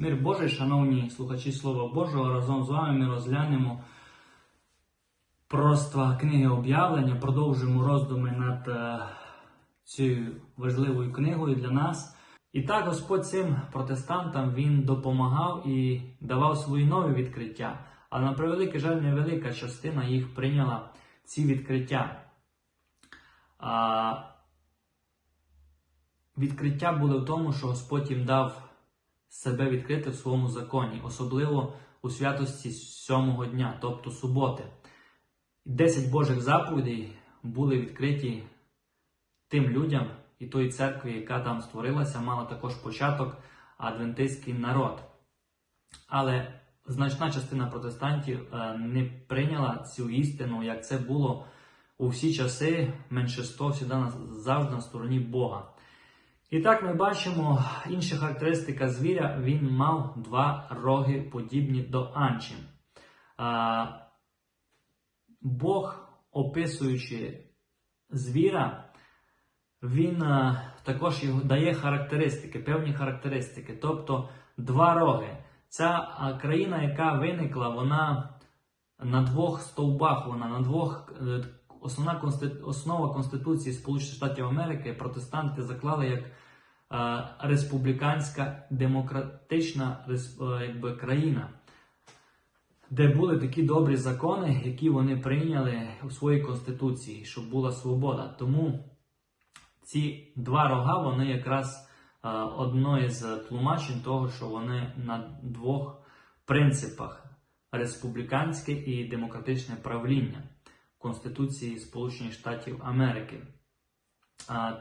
Мир Божий, шановні слухачі Слова Божого, разом з вами ми розглянемо просто книги об'явлення, продовжуємо роздуми над е, цією важливою книгою для нас. І так Господь цим протестантам він допомагав і давав свої нові відкриття. Але на превеликий жаль, невелика частина їх прийняла ці відкриття. А, відкриття були в тому, що Господь їм дав себе відкрити в своєму законі, особливо у святості сьомого дня, тобто суботи. Десять Божих заповідей були відкриті тим людям і тої церкві, яка там створилася, мала також початок адвентистський народ. Але значна частина протестантів е, не прийняла цю істину, як це було у всі часи, меншинство завжди на стороні Бога. І так ми бачимо інша характеристика звіря, він мав два роги, подібні до анчим. А, Бог, описуючи звіра, він також дає характеристики, певні характеристики, тобто два роги. Ця країна, яка виникла, вона на двох стовбах, вона на двох. Основна основа Конституції Сполучених Штатів Америки протестанти заклали як е, республіканська демократична е, якби, країна, де були такі добрі закони, які вони прийняли у своїй конституції, щоб була свобода. Тому ці два рога вони якраз е, одно із тлумачень того, що вони на двох принципах республіканське і демократичне правління. Конституції Сполучених Штатів Америки.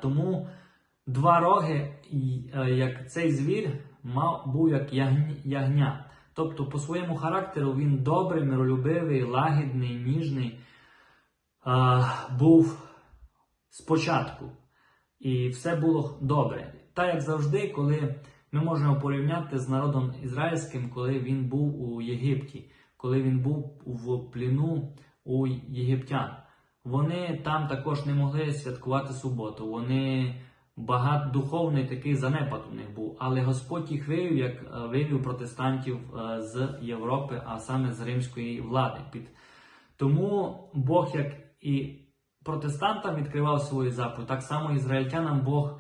Тому два роги, е, як цей звір, мав, був як ягня. Тобто, по своєму характеру він добрий, миролюбивий, лагідний, ніжний, був спочатку. І все було добре. Та як завжди, коли ми можемо порівняти з народом ізраїльським, коли він був у Єгипті, коли він був в пліну у єгиптян. Вони там також не могли святкувати суботу. Вони багато духовний такий занепад у них був. Але Господь їх вивів, як е, вивів протестантів е, з Європи, а саме з римської влади. Тому Бог, як і протестантам відкривав свою заповідь, так само ізраїльтянам Бог.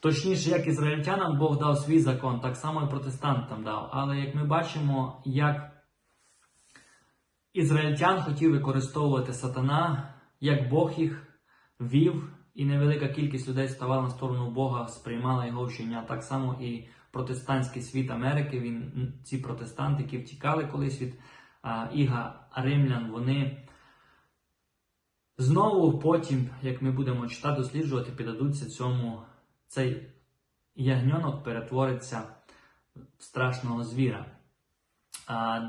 Точніше, як ізраїльтянам Бог дав свій закон, так само і протестантам дав. Але як ми бачимо, як Ізраїльтян хотів використовувати сатана, як Бог їх вів, і невелика кількість людей ставала на сторону Бога, сприймала його вчення. Так само і протестантський світ Америки. Він ці протестанти, які втікали колись від а, іга римлян, вони знову потім, як ми будемо читати, досліджувати, піддадуться цьому цей ягньонок перетвориться в страшного звіра. А,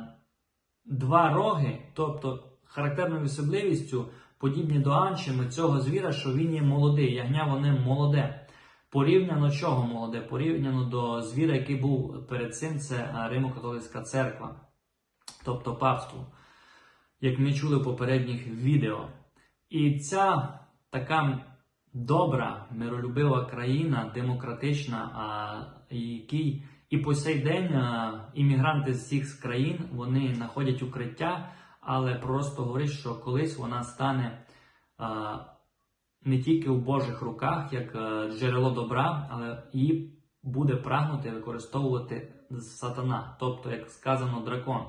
два роги, тобто характерною особливістю, подібні до анчими цього звіра, що він є молодий. Ягня вони молоде. Порівняно чого молоде? Порівняно до звіра, який був перед цим, це Римо-католицька церква, тобто папство, як ми чули в попередніх відео. І ця така добра, миролюбива країна, демократична, а, який і по сей день іммігранти з цих країн вони знаходять укриття, але просто говорить, що колись вона стане не тільки у Божих руках, як джерело добра, але її буде прагнути використовувати сатана, тобто, як сказано, дракон.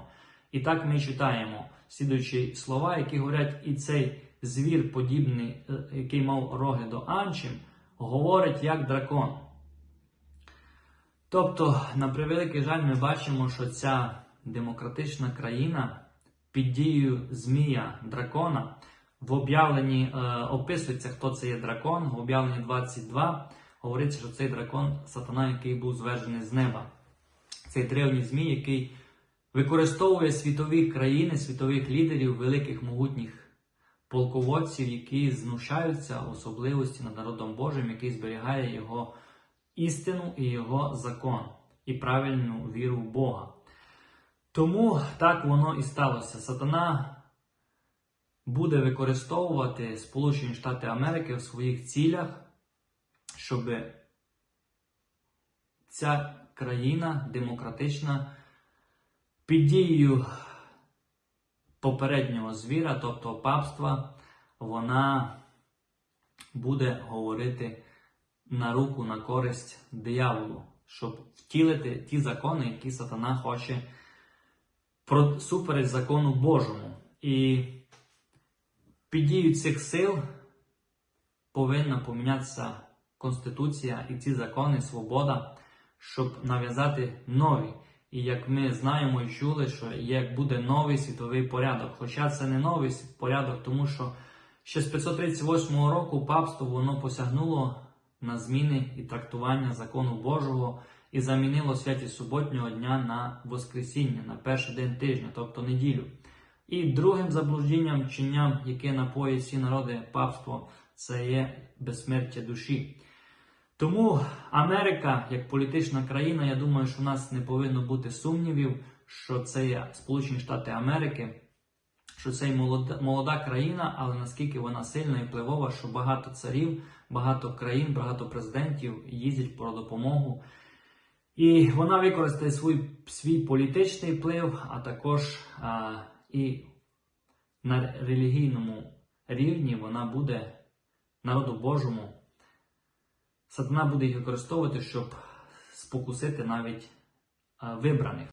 І так ми читаємо слідуючі слова, які говорять, і цей звір, подібний, е, який мав роги до Анчим, говорить як дракон. Тобто, на превеликий жаль, ми бачимо, що ця демократична країна під дією Змія дракона в об'явленні е, описується, хто це є дракон. В об'явленні 22 говориться, що цей дракон сатана, який був звержений з неба. Цей древній змій, який використовує світові країни, світових лідерів, великих могутніх полководців, які знущаються особливості над народом Божим, який зберігає його істину і його закон, і правильну віру в Бога. Тому так воно і сталося. Сатана буде використовувати Сполучені Штати Америки в своїх цілях, щоб ця країна демократична під дією попереднього звіра, тобто папства, вона буде говорити на руку, на користь дияволу, щоб втілити ті закони, які сатана хоче супереч закону Божому. І під дією цих сил повинна помінятися Конституція і ці закони, свобода, щоб нав'язати нові. І як ми знаємо і чули, що як буде новий світовий порядок. Хоча це не новий порядок, тому що ще з 538 року папство воно посягнуло на зміни і трактування закону Божого і замінило святість суботнього дня на Воскресіння, на перший день тижня, тобто неділю. І другим заблуждінням, чинням, яке напоїть всі народи папство, це є безсмертя душі. Тому Америка, як політична країна, я думаю, що в нас не повинно бути сумнівів, що це є Сполучені Штати Америки, що це й молода, молода країна, але наскільки вона сильна і впливова, що багато царів, багато країн, багато президентів їздять по допомогу. І вона використає свій, свій політичний вплив, а також а, і на релігійному рівні вона буде народу Божому. Сатана буде їх використовувати, щоб спокусити навіть а, вибраних.